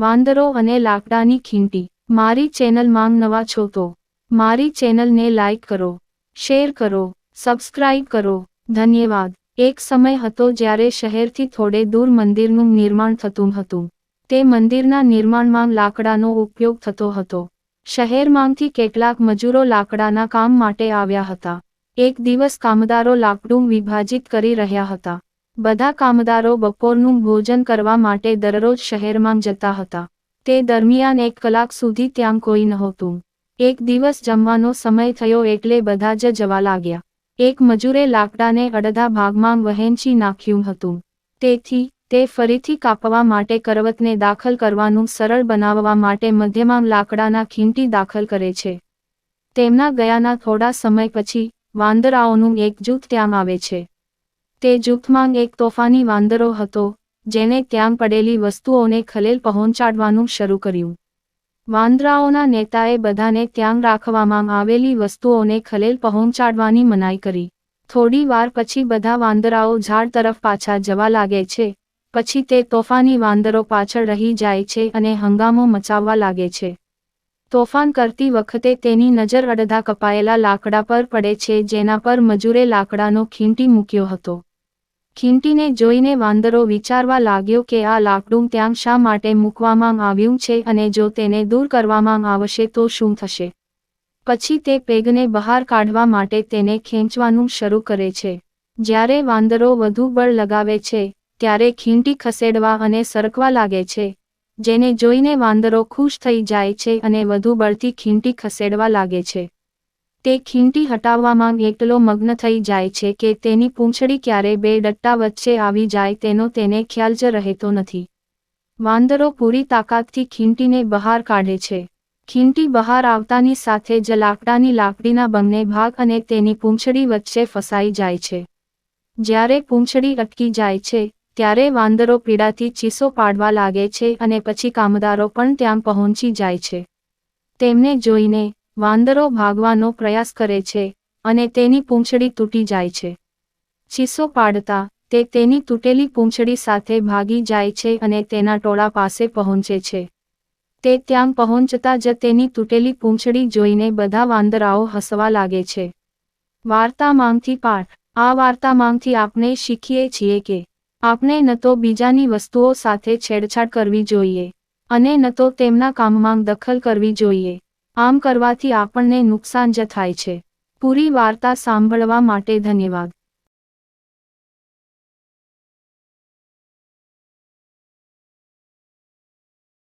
વાંદરો અને લાકડાની ખીંટી. મારી ચેનલ માંગ નવા છો તો મારી ચેનલને લાઈક કરો, શેર કરો, સબસ્ક્રાઇબ કરો. ધન્યવાદ. એક સમય હતો જ્યારે શહેરથી થોડે દૂર મંદિરનું નિર્માણ થતું હતું. તે મંદિરના નિર્માણમાં લાકડાનો ઉપયોગ થતો હતો. શહેરમાંથી કેટલાક મજૂરો લાકડાના કામ માટે આવ્યા હતા. એક દિવસ કામદારો લાકડું વિભાજિત કરી રહ્યા હતા. બધા કામદારો બપોરનું ભોજન કરવા માટે દરરોજ શહેરમાં જતા હતા. તે દરમિયાન એક કલાક સુધી ત્યાં કોઈ નહોતું. એક દિવસ જમવાનો સમય થયો એટલે બધા જ જવા લાગ્યા. એક મજૂરે લાકડાને અડધા ભાગમાં વહેંચી નાખ્યું હતું. તેથી, તે ફરીથી કાપવા માટે કરવતને દાખલ કરવાનું સરળ બનાવવા માટે મધ્યમાં લાકડાના ખીંટી દાખલ કરે છે. તેમના ગયાના થોડા સમય પછી વાંદરાઓનું એક જૂથ ત્યાં આવે છે. તે જૂથમાં એક તોફાની વાંદરો હતો જેને ત્યાં પડેલી વસ્તુઓને ખલેલ પહોંચાડવાનું શરૂ કર્યું. વાંદરાઓના નેતાએ બધાને ત્યાં રાખવામાં આવેલી વસ્તુઓને ખલેલ પહોંચાડવાની મનાઈ કરી. થોડી વાર પછી બધા વાંદરાઓ ઝાડ તરફ પાછા જવા લાગે છે, પછી તે તોફાની વાંદરો પાછળ રહી જાય છે અને હંગામો મચાવવા લાગે છે. તોફાન કરતી વખતે તેની નજર અડધા કપાયેલા લાકડા પર પડે છે જેના પર મજૂરે લાકડાનો ખીંટી મૂક્યો હતો. ખીંટીને જોઈને વાંદરો વિચારવા લાગ્યો કે આ લાકડું ત્યાં શા માટે મૂકવામાં આવ્યું છે અને જો તેને દૂર કરવામાં આવશે તો શું થશે? પછી તે પેગને બહાર કાઢવા માટે તેને ખેંચવાનું શરૂ કરે છે. જ્યારે વાંદરો વધુ બળ લગાવે છે, ત્યારે ખીંટી ખસેડવા અને સરકવા લાગે છે, જેને જોઈને વાંદરો ખુશ થઈ જાય છે અને વધુ બળથી ખીંટી ખસેડવા લાગે છે. તે ખીંટી હટાવવામાં એટલો મગ્ન થઈ જાય છે કે તેની પૂંછડી ક્યારે બે ડટ્ટા વચ્ચે આવી જાય તેનો તેને ખ્યાલ જ રહેતો નથી. વાંદરો પૂરી તાકાતથી ખીંટીને બહાર કાઢે છે. ખીંટી બહાર આવતાની સાથે જ લાકડાની લાકડીના બંને ભાગ અને તેની પૂંછડી વચ્ચે ફસાઈ જાય છે. જ્યારે પૂંછડી અટકી જાય છે, ત્યારે વાંદરો પીડાથી ચીસો પાડવા લાગે છે અને પછી કામદારો પણ ત્યાં પહોંચી જાય છે. તેમને જોઈને વાંદરો ભાગવાનો પ્રયાસ કરે છે અને તેની પૂંછડી તૂટી જાય છે. ચીસો પાડતા તે તેની તૂટેલી પૂંછડી સાથે ભાગી જાય છે અને તેના ટોળા પાસે પહોંચે છે. તે ત્યાં પહોંચતા જ તેની તૂટેલી પૂંછડી જોઈને બધા વાંદરાઓ હસવા લાગે છે. વાર્તામાંથી પાઠ. આ વાર્તામાંથી આપણે શીખીએ છીએ કે આપણે ન તો બીજાની વસ્તુઓ સાથે છેડછાડ કરવી જોઈએ અને ન તો તેમના કામમાં દખલ કરવી જોઈએ. આમ કરવાથી આપણને નુકસાન જ થાય છે. પૂરી વાર્તા સાંભળવા માટે ધન્યવાદ.